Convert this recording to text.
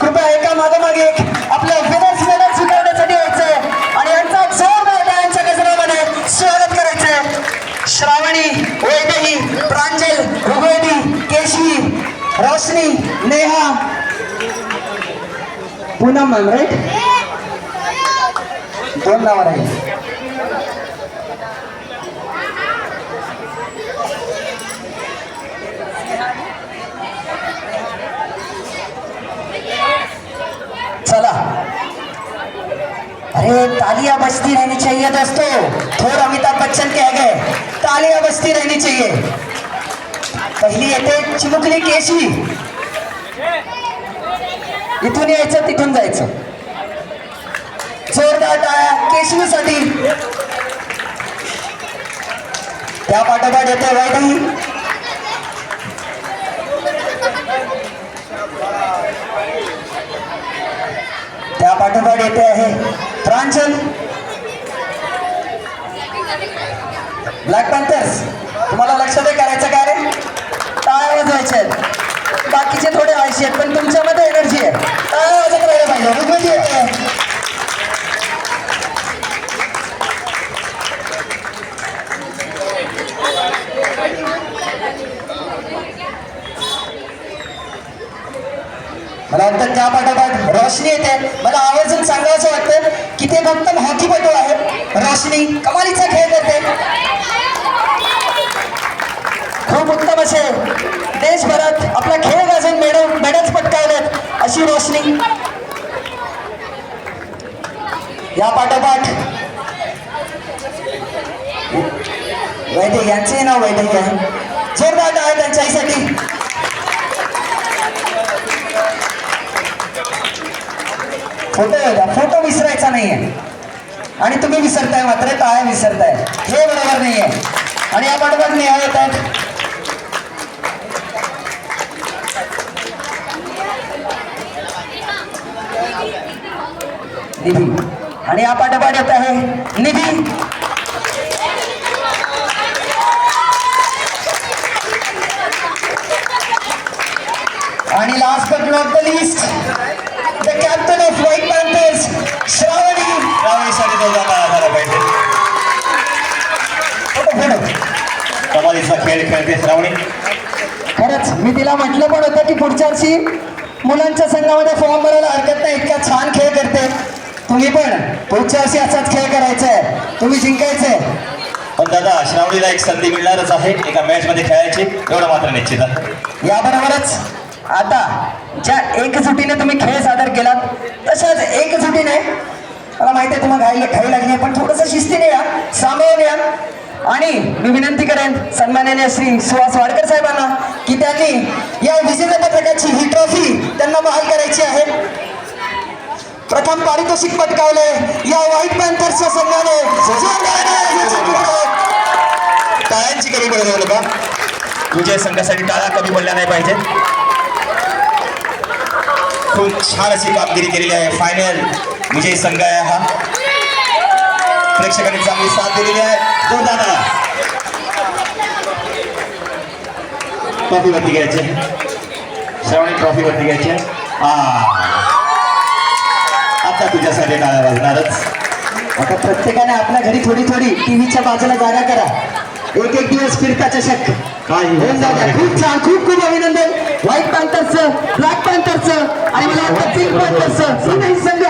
कृपया एका मागोमागे एक आपल्या विनर्स मेहनत स्वीकारण्यासाठी यायचंय. आणि यांचा जोरदार टाळ्यांच्या गजरामध्ये स्वागत करायचंय. श्रावणी वैदेही प्रांजल ऋग्वेदी केशवी रोशनी नेहा. पूनम मॅम राईट दोन नावं आहे अरे तालियां बजती रहनी चाहिए दोस्तों। थोड़ा अमिताभ बच्चन के गए तालियां बजती रहनी चाहिए। पहिली येते चिमुकली केशवी इथून यायचं तिथून जायचं। जोरदार टाळ्या केशवीसाठी त्या पाठोपाठ येते वैदेही त्या पाठोपाठ येते आहे प्रांजल ब्लॅक पॅन्थर्स तुम्हाला लक्षात करायचं काय रे? टाळ्या वाजवायचे बाकीचे थोडे आळशी आहेत पण तुमच्यामध्ये एनर्जी आहे. टाळ्या वाजत राहिलं पाहिजे. म्हणजे मला वाटतं त्या पाठोपाठ रोशनी येते. मला आवर्जून सांगायचं वाटतं की ते फक्त हॉकीपटू आहे रोशनी कमालीचा खेळ करते. खूप उत्तम असे देशभरात आपला खेळ गाजून मेडल मेडल्स पटकावलेत अशी रोशनी. या पाठोपाठ वैद्य यांचे नाव वैद्यक आहे. जोरदार आहे त्यांच्यासाठी फोटो फोटो विसरायचा नाहीये. आणि तुम्ही विसरताय मात्र काय विसरताय. हे बरोबर नाहीये. आणि या पाठोपाठ नेहा येत आहेत. निधी. आणि या पाठोपाठ येत आहे निधी. आणि last but not the least the captain of white खेळ खेळते श्रावणी खरंच मी तिला म्हटलं पण होतं की पुढच्या वर्षी मुलांच्या संघामध्ये फॉर्म भरायला हरकत नाही इतका छान खेळ करते तुम्ही पण पुढच्या वर्षी असाच खेळ करायचा आहे तुम्ही जिंकायचंय पण दादा श्रावणीला एक संधी मिळणारच आहे एका मॅच मध्ये खेळायची एवढं मात्र निश्चित आहे याबरोबरच आता ज्या एकजुटीने तुम्ही खेळ सादर केलात तशाच एकजुटीने मला माहिती आहे तुम्हाला घाई घाई लागली पण थोडंसं शिस्तीने या सामावून या आणि मी विनंती करेन सन्माननीय श्री सुहास वाडकर साहेबांना की त्यांनी या विजेत्या पत्रकाची ही ट्रॉफी त्यांना बहाल करायची आहे. प्रथम पारितोषिक पटकावले. या व्हाईट पॅन्थर्सच्या संघाने टाळ्यांची कमी पडत का विजय संघासाठी टाळा कमी पडल्या नाही पाहिजे. खूप छान अशी कामगिरी केलेली आहे. फायनल विजय संघ आहे हा. प्रेक्षकांनी चांगली साथ दिलेली आहे. ट्रॉफी वरती घ्यायचे. श्रावणी ट्रॉफी वरती घ्यायचे. आता तुझ्यासाठी टाळ्या वाजणारच. आता प्रत्येकाने आपल्या घरी थोडी थोडी टीव्हीच्या बाजूला जागा करा. एक एक दिवस फिरता चषक. खूप छान खूप खूप अभिनंदन. व्हाईट पॅन्थरचं ब्लॅक पॅन्थरचं आणि मला वाटतं पिंक पॅन्थरचं संघ